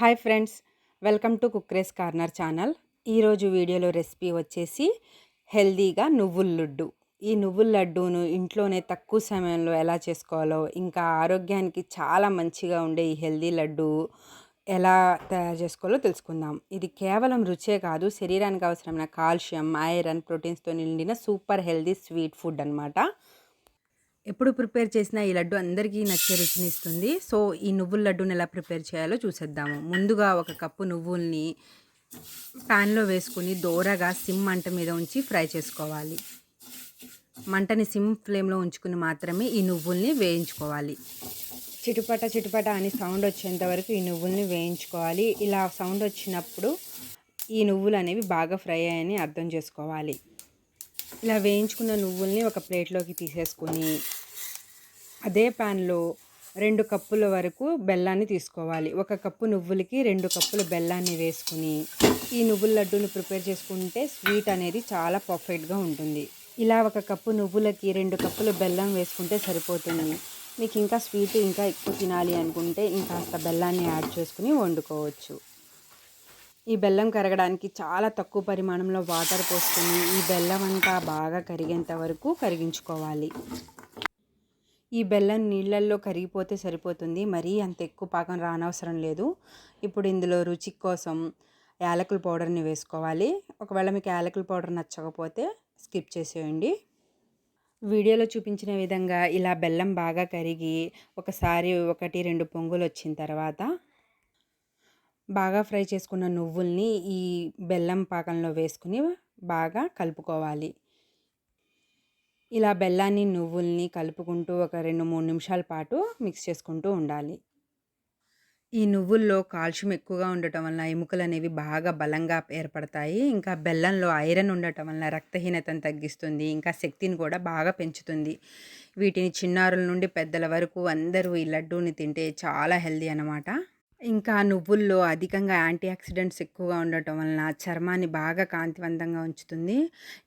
Hi friends welcome to Cookrey's corner channel. ఈరోజు వీడియోలో recipe వచ్చేసి హెల్దీగా నువ్వుల లడ్డు. ఈ నువ్వుల లడ్డూను ఇంట్లోనే తక్కువ సమయంలో ఎలా చేసుకోవాలో ఇంకా ఆరోగ్యానికి చాలా మంచిగా ఉండే ఈ హెల్దీ లడ్డు ఎలా తయారు చేసుకోవాలో తెలుసుకుందాం. ఇది కేవలం రుచే కాదు శరీరానికి అవసరమైన కాల్షియం ఐరన్ ప్రోటీన్స్తో నిండిన సూపర్ హెల్దీ స్వీట్ ఫుడ్ అనమాట ఎప్పుడు ప్రిపేర్ చేసినా ఈ లడ్డు అందరికీ నచ్చే రుచినిస్తుంది. సో ఈ నువ్వుల లడ్డుని ఎలా ప్రిపేర్ చేయాలో చూసేద్దాము. ముందుగా ఒక కప్పు నువ్వుల్ని ప్యాన్లో వేసుకుని దోరగా సిమ్ మంట మీద ఉంచి ఫ్రై చేసుకోవాలి. మంటని సిమ్ ఫ్లేమ్లో ఉంచుకుని మాత్రమే ఈ నువ్వుల్ని వేయించుకోవాలి. చిటుపట చిటుపట అని సౌండ్ వచ్చేంత వరకు ఈ నువ్వుల్ని వేయించుకోవాలి. ఇలా సౌండ్ వచ్చినప్పుడు ఈ నువ్వులు అనేవి బాగా ఫ్రై అయ్యాయని అర్థం చేసుకోవాలి. ఇలా వేయించుకున్న నువ్వుల్ని ఒక ప్లేట్లోకి తీసేసుకొని అదే ప్యాన్లో రెండు కప్పుల వరకు బెల్లాన్ని తీసుకోవాలి. ఒక కప్పు నువ్వులకి రెండు కప్పుల బెల్లాన్ని వేసుకుని ఈ నువ్వుల లడ్డూని ప్రిపేర్ చేసుకుంటే స్వీట్ అనేది చాలా పర్ఫెక్ట్గా ఉంటుంది. ఇలా ఒక కప్పు నువ్వులకి రెండు కప్పులు బెల్లం వేసుకుంటే సరిపోతుంది. మీకు ఇంకా స్వీట్ ఇంకా ఎక్కువ తినాలి అనుకుంటే ఇంకాస్త బెల్లాన్ని యాడ్ చేసుకుని వండుకోవచ్చు. ఈ బెల్లం కరగడానికి చాలా తక్కువ పరిమాణంలో వాటర్ పోసుకొని ఈ బెల్లం అంతా బాగా కరిగేంత వరకు కరిగించుకోవాలి. ఈ బెల్లం నీళ్ళల్లో కరిగిపోతే సరిపోతుంది. మరీ అంత ఎక్కువ పాకం రానవసరం లేదు. ఇప్పుడు ఇందులో రుచి కోసం యాలకుల పౌడర్ని వేసుకోవాలి. ఒకవేళ మీకు యాలకుల పౌడర్ నచ్చకపోతే స్కిప్ చేసేయండి. వీడియోలో చూపించిన విధంగా ఇలా బెల్లం బాగా కరిగి ఒకసారి ఒకటి రెండు పొంగులు వచ్చిన తర్వాత బాగా ఫ్రై చేసుకున్న నువ్వుల్ని ఈ బెల్లం పాకంలో వేసుకుని బాగా కలుపుకోవాలి. ఇలా బెల్లాన్ని నువ్వుల్ని కలుపుకుంటూ ఒక రెండు మూడు నిమిషాల పాటు మిక్స్ చేసుకుంటూ ఉండాలి. ఈ నువ్వుల్లో కాల్షియం ఎక్కువగా ఉండటం వలన ఎముకలు అనేవి బాగా బలంగా ఏర్పడతాయి. ఇంకా బెల్లంలో ఐరన్ ఉండటం వలన రక్తహీనతను తగ్గిస్తుంది. ఇంకా శక్తిని కూడా బాగా పెంచుతుంది. వీటిని చిన్నారుల నుండి పెద్దల వరకు అందరూ ఈ లడ్డూని తింటే చాలా హెల్దీ అన్నమాట. ఇంకా నువ్వుల్లో అధికంగా యాంటీ ఆక్సిడెంట్స్ ఎక్కువగా ఉండటం వలన చర్మాన్ని బాగా కాంతివంతంగా ఉంచుతుంది.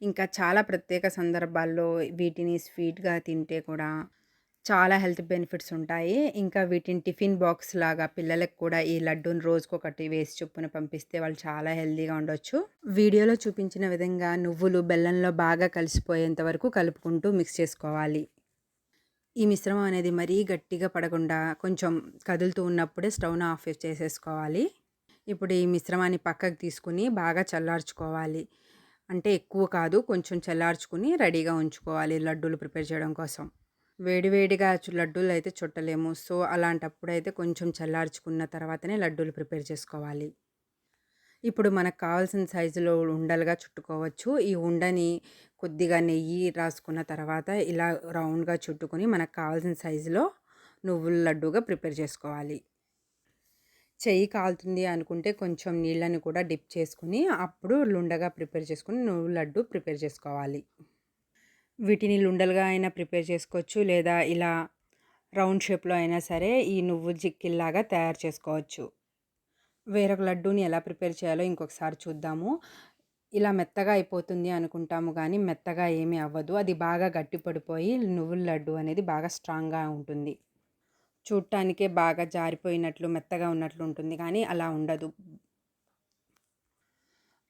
ఇంకా చాలా ప్రత్యేక సందర్భాల్లో వీటిని స్వీట్గా తింటే కూడా చాలా హెల్త్ బెనిఫిట్స్ ఉంటాయి. ఇంకా వీటిని టిఫిన్ బాక్స్ లాగా పిల్లలకు కూడా ఈ లడ్డూని రోజుకొకటి వేసి చొప్పున పంపిస్తే వాళ్ళు చాలా హెల్తీగా ఉండొచ్చు. వీడియోలో చూపించిన విధంగా నువ్వులు బెల్లంలో బాగా కలిసిపోయేంత వరకు కలుపుకుంటూ మిక్స్ చేసుకోవాలి. ఈ మిశ్రమం అనేది మరీ గట్టిగా పడకుండా కొంచెం కదులుతూ ఉన్నప్పుడే స్టవ్ను ఆఫ్ చేసేసుకోవాలి. ఇప్పుడు ఈ మిశ్రమాన్ని పక్కకు తీసుకుని బాగా చల్లార్చుకోవాలి. అంటే ఎక్కువ కాదు కొంచెం చల్లార్చుకుని రెడీగా ఉంచుకోవాలి లడ్డూలు ప్రిపేర్ చేయడం కోసం. వేడివేడిగా లడ్డూలు అయితే చుట్టలేము. సో అలాంటప్పుడు అయితే కొంచెం చల్లార్చుకున్న తర్వాతనే లడ్డూలు ప్రిపేర్ చేసుకోవాలి. ఇప్పుడు మనకు కావాల్సిన సైజులో ఉండలుగా చుట్టుకోవచ్చు. ఈ ఉండని కొద్దిగా నెయ్యి రాసుకున్న తర్వాత ఇలా రౌండ్గా చుట్టుకొని మనకు కావాల్సిన సైజులో నువ్వుల లడ్డూగా ప్రిపేర్ చేసుకోవాలి. చెయ్యి కాలుతుంది అనుకుంటే కొంచెం నీళ్ళని కూడా డిప్ చేసుకుని అప్పుడు లుండగా ప్రిపేర్ చేసుకుని నువ్వు లడ్డు ప్రిపేర్ చేసుకోవాలి. వీటిని లుండలుగా అయినా ప్రిపేర్ చేసుకోవచ్చు లేదా ఇలా రౌండ్ షేప్లో అయినా సరే ఈ నువ్వు జిక్కిల్లాగా తయారు చేసుకోవచ్చు. వేరొక లడ్డూని ఎలా ప్రిపేర్ చేయాలో ఇంకొకసారి చూద్దాము. ఇలా మెత్తగా అయిపోతుంది అనుకుంటాము కానీ మెత్తగా ఏమీ అవ్వదు. అది బాగా గట్టిపడిపోయి నువ్వుల లడ్డు అనేది బాగా స్ట్రాంగ్గా ఉంటుంది. చూడటానికే బాగా జారిపోయినట్లు మెత్తగా ఉన్నట్లు ఉంటుంది కానీ అలా ఉండదు.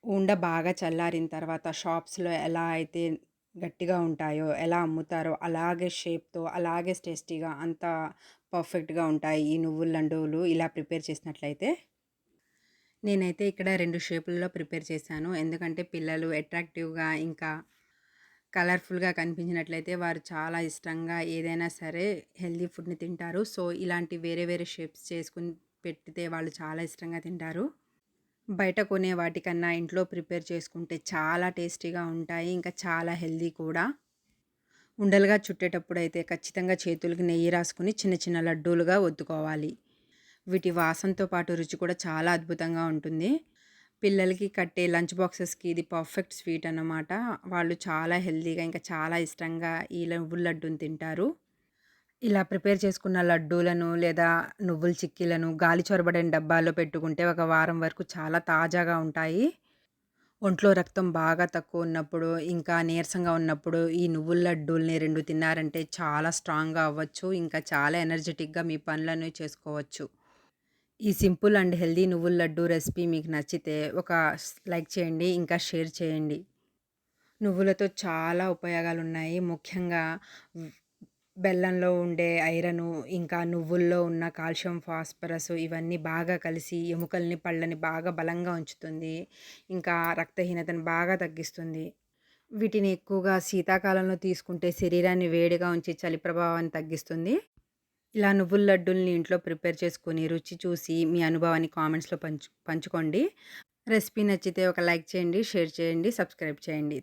ఉండ బాగా చల్లారిన తర్వాత షాప్స్లో ఎలా అయితే గట్టిగా ఉంటాయో ఎలా అమ్ముతారో అలాగే షేప్తో అలాగే టేస్టీగా అంత పర్ఫెక్ట్గా ఉంటాయి ఈ నువ్వుల లడ్డూలు ఇలా ప్రిపేర్ చేసినట్లయితే. నేనైతే ఇక్కడ రెండు షేపుల్లో ప్రిపేర్ చేశాను. ఎందుకంటే పిల్లలు అట్రాక్టివ్గా ఇంకా కలర్ఫుల్గా కనిపించినట్లయితే వారు చాలా ఇష్టంగా ఏదైనా సరే హెల్దీ ఫుడ్ని తింటారు. సో ఇలాంటి వేరే వేరే షేప్స్ చేసుకుని పెట్టితే వాళ్ళు చాలా ఇష్టంగా తింటారు. బయట కొనే వాటికన్నా ఇంట్లో ప్రిపేర్ చేసుకుంటే చాలా టేస్టీగా ఉంటాయి. ఇంకా చాలా హెల్దీ కూడా. ఉండలుగా చుట్టేటప్పుడు అయితే ఖచ్చితంగా చేతులకి నెయ్యి రాసుకుని చిన్న చిన్న లడ్డూలుగా ఒత్తుకోవాలి. వీటి వాసనతో పాటు రుచి కూడా చాలా అద్భుతంగా ఉంటుంది. పిల్లలకి కట్టే లంచ్ బాక్సెస్కి ఇది పర్ఫెక్ట్ స్వీట్ అన్నమాట. వాళ్ళు చాలా హెల్తీగా ఇంకా చాలా ఇష్టంగా ఈ నువ్వుల లడ్డూని తింటారు. ఇలా ప్రిపేర్ చేసుకున్న లడ్డూలను లేదా నువ్వుల చిక్కీలను గాలి చొరబడిన డబ్బాల్లో పెట్టుకుంటే ఒక వారం వరకు చాలా తాజాగా ఉంటాయి. ఒంట్లో రక్తం బాగా తక్కువ ఉన్నప్పుడు ఇంకా నీరసంగా ఉన్నప్పుడు ఈ నువ్వుల లడ్డూల్ని రెండు తిన్నారంటే చాలా స్ట్రాంగ్గా అవ్వచ్చు ఇంకా చాలా ఎనర్జెటిక్గా మీ పనులను చేసుకోవచ్చు. ఈ సింపుల్ అండ్ హెల్దీ నువ్వుల లడ్డు రెసిపీ మీకు నచ్చితే ఒక లైక్ చేయండి ఇంకా షేర్ చేయండి. నువ్వులతో చాలా ఉపయోగాలు ఉన్నాయి ముఖ్యంగా బెల్లంలో ఉండే ఐరను ఇంకా నువ్వుల్లో ఉన్న కాల్షియం ఫాస్ఫరస్ ఇవన్నీ బాగా కలిసి ఎముకల్ని పళ్ళని బాగా బలంగా ఉంచుతుంది. ఇంకా రక్తహీనతను బాగా తగ్గిస్తుంది. వీటిని ఎక్కువగా శీతాకాలంలో తీసుకుంటే శరీరాన్ని వేడిగా ఉంచి చలి ప్రభావాన్ని తగ్గిస్తుంది. ఇలా నువ్వుల లడ్డూల్ని ఇంట్లో ప్రిపేర్ చేసుకుని రుచి చూసి మీ అనుభవాన్ని కామెంట్స్లో పంచు పంచుకోండి. రెసిపీ నచ్చితే ఒక లైక్ చేయండి షేర్ చేయండి సబ్స్క్రైబ్ చేయండి.